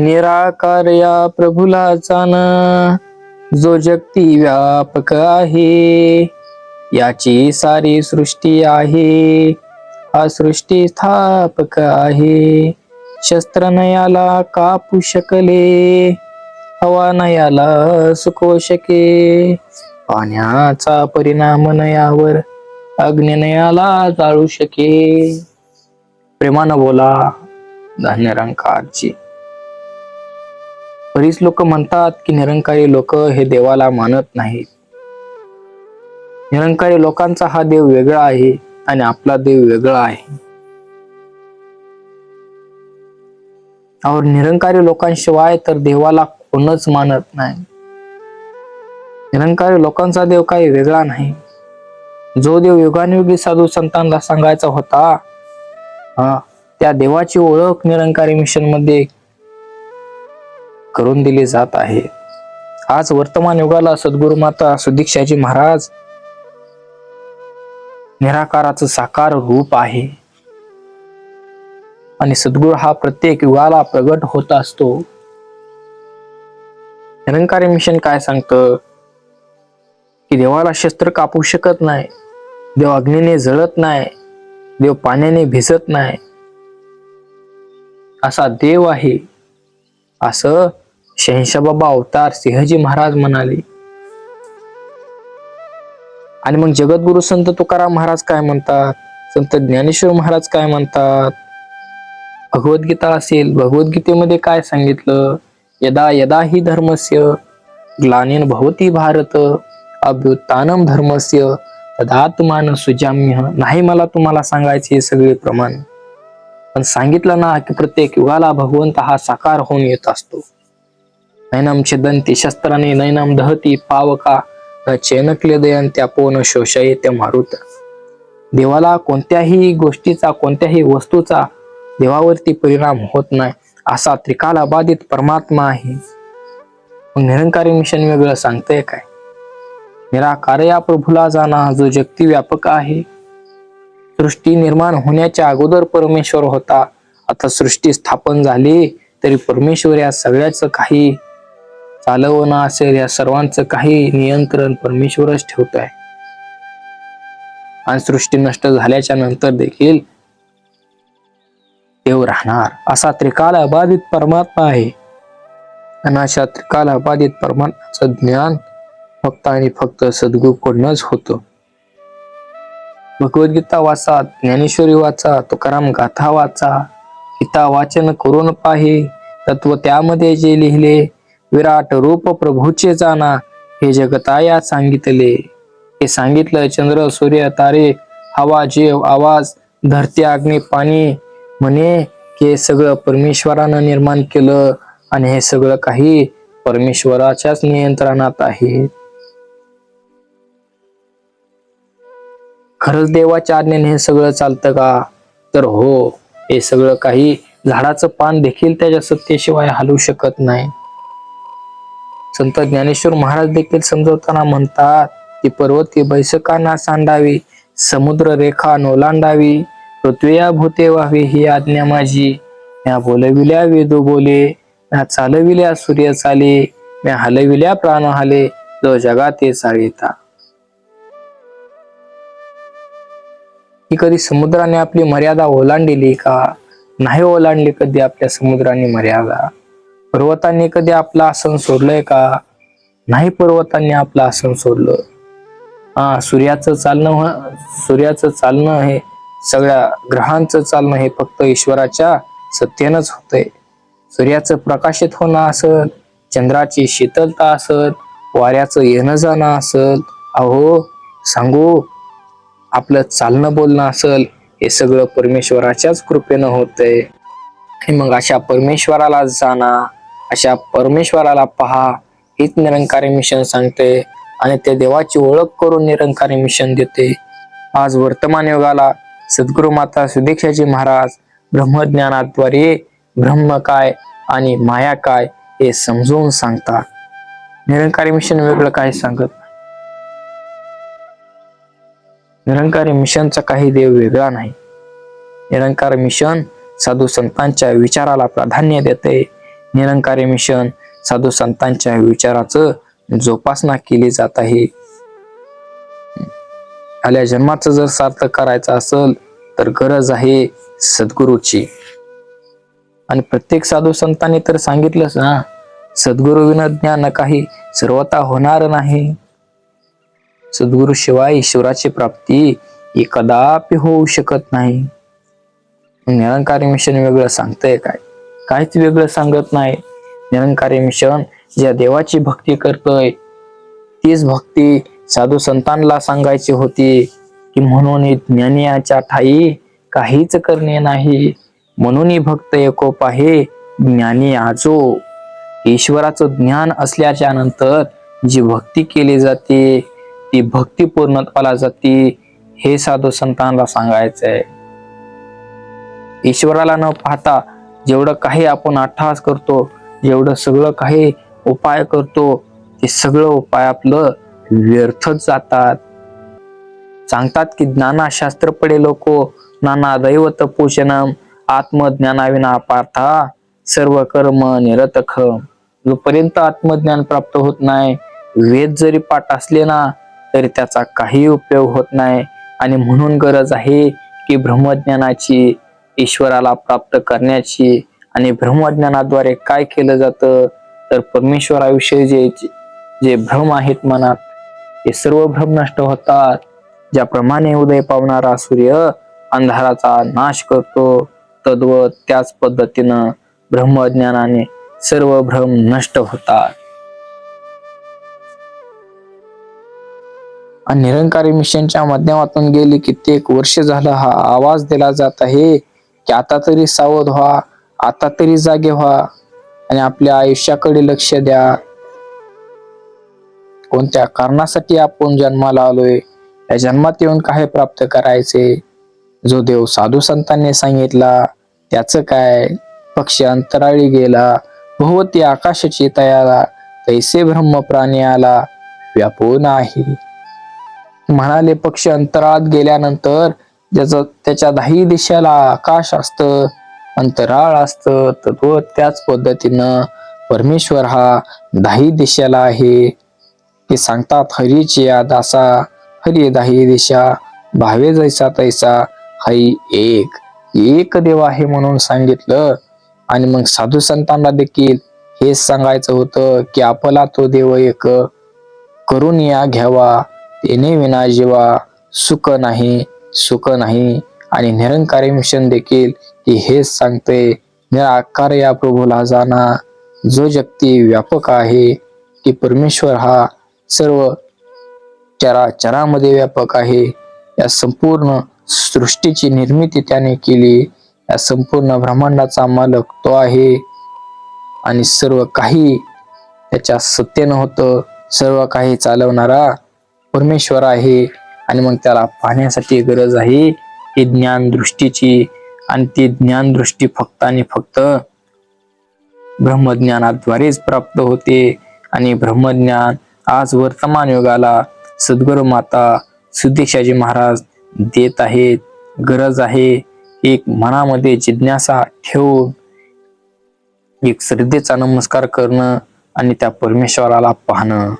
निराकार या प्रभुला जाण जो जगती व्यापक आहे याची सारी सृष्टी आहे हा सृष्टी स्थापक आहे. शस्त्र नयाला कापू शकले हवा नयाला सुकवू शके. पाण्याचा परिणाम नयावर अग्निनयाला जाळू शके. प्रेमानं बोला धान्य रंकाची बरीच लोक म्हणतात की निरंकारी लोक हे देवाला मानत नाहीत. निरंकारी लोकांचा हा देव वेगळा आहे आणि आपला देव वेगळा आहे. और निरंकारी लोकांशिवाय तर देवाला कोणच मानत नाही. निरंकारी लोकांचा देव काही वेगळा नाही. जो देव युगानयुगी साधू संतांना सांगायचा होता हा त्या देवाची ओळख निरंकारी मिशनमध्ये करून दिले जात आहे. आज वर्तमान युगाला सद्गुरु माता सुदीक्षाजी महाराज निराकाराचं साकार रूप आहे. आणि सद्गुरु हा प्रत्येक युगाला प्रगट होत असतो. निरंकारी मिशन काय सांगतं? की देवाला शस्त्र कापू शकत नाही देव अग्नीने जळत नाही देव पाण्याने भिजत नाही. असा देव आहे. असं शहनशाबाबा अवतार सिंहजी महाराज म्हणाले. आणि मग जगद्गुरु संत तुकाराम महाराज काय म्हणतात? संत ज्ञानेश्वर महाराज काय म्हणतात? भगवद्गीता असेल भगवद्गीतेमध्ये काय सांगितलं? यदा यदा ही धर्मस्य ग्लानेन भवती भारत अभ्युत्थानम धर्मस्य तदात्मान सुजाम्य. नाही मला तुम्हाला सांगायचे हे सगळे प्रमाण. पण सांगितलं ना की प्रत्येक युगाला भगवंत हा साकार होऊन येत असतो. नैनम छिदंती शस्त्राने नैनाम दहती पावका न चेनकले दयंत्या पोन शोषये त्या मारुत। देवाला कोणत्याही गोष्टीचा कोणत्याही वस्तूचा देवावरती परिणाम होत नाही असा त्रिकाला बाधित परमात्मा आहे. मग निरंकारी मिशन वेगळं सांगतंय काय? निराकार या प्रभूला जाणा जो जगती व्यापक आहे. सृष्टी निर्माण होण्याच्या अगोदर परमेश्वर होता. आता सृष्टी स्थापन झाली तरी परमेश्वर या सगळ्याच काही चालवणं असेल या सर्वांचं काही नियंत्रण परमेश्वरच ठेवत आहे. आणि सृष्टी नष्ट झाल्याच्यानंतर देखील देव राहणार. असा त्रिकाल अबाधित परमात्मा आहे. आणि अशा त्रिकाल अबाधित परमात्माचं ज्ञान फक्त आणि फक्त सद्गुरूकडूनच होतं. भगवद्गीता वाचा ज्ञानेश्वरी वाचा तुकाराम गाथा वाचा. गीता वाचन करून पाहे. तत्व त्यामध्ये जे लिहिले विराट रूप प्रभूचे जाना हे जगताया सांगितले. हे सांगितलं चंद्र सूर्य तारे हवा जीव आवाज धरती अग्नी पाणी. म्हणे हे सगळं परमेश्वरानं निर्माण केलं आणि हे सगळं काही परमेश्वराच्याच नियंत्रणात आहे. खरंच देवाच्या आज्ञेने हे सगळं चालतं का? तर हो हे सगळं काही झाडाचं पान देखील त्याच्या सत्तेशिवाय हलू शकत नाही. संत ज्ञानेश्वर महाराज देखील समजवताना म्हणतात की पर्वती बैसकांना सांडावी समुद्र रेखा नोलांडावी पृथ्वीया भूते व्हावी ही आज्ञा माझी. म्या बोलविल्या वेदू बोले म्या चालविल्या सूर्य चाले म्या हलविल्या प्राण हाले जो जगाते चाळीता ही कधी समुद्राने आपली मर्यादा ओलांडली का? नाही ओलांडली कधी आपल्या समुद्राने मर्यादा? पर्वतांनी कधी आपलं आसन सोडलंय का? नाही पर्वतांनी आपलं आसन सोडलं. हा सूर्याचं चालणं सूर्याचं चालणं हे सगळ्या ग्रहांचं चालणं हे फक्त ईश्वराच्या सत्तेनंच होतंय. सूर्याचं प्रकाशित होणं असल चंद्राची शीतलता असल वाऱ्याचं येणं जाणं असल अहो सांगू आपलं चालणं बोलणं असल हे सगळं परमेश्वराच्याच कृपेनं होतंय. मग अशा परमेश्वराला जाणा. अशा परमेश्वराला पहा. हीच निरंकारी मिशन सांगते आणि ते देवाची ओळख करून निरंकारी मिशन देते. आज वर्तमान युगाला सद्गुरु माता सुदीक्षाजी महाराज ब्रह्मज्ञानाद्वारे ब्रह्म काय आणि माया काय हे समजवून सांगतात. निरंकारी मिशन वेगळं काय सांगत निरंकारी मिशनचा काही देव वेगळा नाही. निरंकार मिशन साधू संतांच्या विचाराला प्राधान्य देते. निरंकारी मिशन साधू संतांच्या विचाराचं जोपासना केली जात आहे. आल्या जन्माचं जर सार्थक करायचं असेल तर गरज आहे सद्गुरूची. आणि प्रत्येक साधू संतांनी तर सांगितलंच ना सद्गुरु विना ज्ञान काही सर्वता होणार नाही. सद्गुरु शिवाय ईश्वराची प्राप्ती ही कदापि होऊ शकत नाही. निरंकारी मिशन वेगळं सांगतंय काय? काहीच वेगळं सांगत नाही. निरंकारी मिशन ज्या देवाची भक्ती करतोय तीच भक्ती साधू संतांना सांगायची होती की म्हणून ज्ञानियाच्या ठाई काहीच करणे नाही. म्हणून भक्त एकोप आहे ज्ञानी आजो. ईश्वराचं ज्ञान असल्याच्या नंतर जी भक्ती केली जाते ती भक्ती पूर्णत्वाला जाते हे साधू संतांना सांगायचंय. ईश्वराला न पाहता जेवढं काही आपण अट्टहास करतो जेवढं सगळं काही उपाय करतो ते सगळं उपाय आपलं व्यर्थच जातात. सांगतात की ज्ञानाशास्त्र पडे लोक नाना दैवत पोषणम आत्मज्ञानाविना पार्था सर्व कर्म निरतख जोपर्यंत आत्मज्ञान प्राप्त होत नाही वेद जरी पाठ असले ना तरी त्याचा काही उपयोग होत नाही. आणि म्हणून गरज आहे की ब्रह्मज्ञानाची ईश्वराला प्राप्त करण्याची आणि ब्रह्मज्ञानाद्वारे काय केलं जातं? तर परमेश्वराविषयी जे जे भ्रम आहेत मनात ते सर्व भ्रम नष्ट होतात. ज्याप्रमाणे उदय पावणारा सूर्य अंधाराचा नाश करतो तद्वत त्याच पद्धतीनं ब्रह्मज्ञानाने सर्व भ्रम नष्ट होतात. आणि निरंकारी मिशनच्या माध्यमातून गेली कित्येक वर्ष झालं हा आवाज दिला जात आहे. की आता तरी सावध व्हा आता तरी जागे व्हा आणि आपल्या आयुष्याकडे लक्ष द्या. कोणत्या कारणासाठी आपण जन्माला आलोय या जन्मात येऊन काय प्राप्त करायचे? जो देव साधू संतांनी सांगितला त्याचं काय? पक्षी अंतराळी गेला भोवती आकाशाची तयारा तैसे ब्रह्म प्राणी आला व्यापून आहे म्हणाले पक्षी अंतराळात गेल्यानंतर ज्याचं त्याच्या दाही दिशेला आकाश असतं अंतराळ असतं तत्व त्याच पद्धतीनं परमेश्वर हा दाही दिशेला आहे. हे सांगतात हरीची या दासा हरी दाही दिशा भावे जैसा तैसा हरी एक. एक देव आहे म्हणून सांगितलं. आणि मग साधू संतांना देखील हेच सांगायचं होतं की आपला तो देव एक करून या घ्यावा तेने विना जीवा सुख नाही. सुख नाही आणि निरंकारी मिशन देखील की हेच सांगते निराकार या प्रभूला जाना जो जगती व्यापक आहे की परमेश्वर हा सर्व चरा चरामध्ये व्यापक आहे. या संपूर्ण सृष्टीची निर्मिती त्याने केली. या संपूर्ण ब्रह्मांडाचा मालक तो आहे. आणि सर्व काही त्याच्या सत्तेनं होतं. सर्व काही चालवणारा परमेश्वर आहे. आणि मग त्याला पाहण्यासाठी गरज आहे ती ज्ञान दृष्टीची आणि ती ज्ञान दृष्टी फक्त आणि फक्त ब्रह्मज्ञानाद्वारेच प्राप्त होते. आणि ब्रह्मज्ञान आज वर्तमान युगाला सद्गुरु माता सुदीक्षाजी महाराज देत आहेत. गरज आहे एक मनामध्ये जिज्ञासा ठेवून एक श्रद्धेचा नमस्कार करणं आणि त्या परमेश्वराला पाहणं.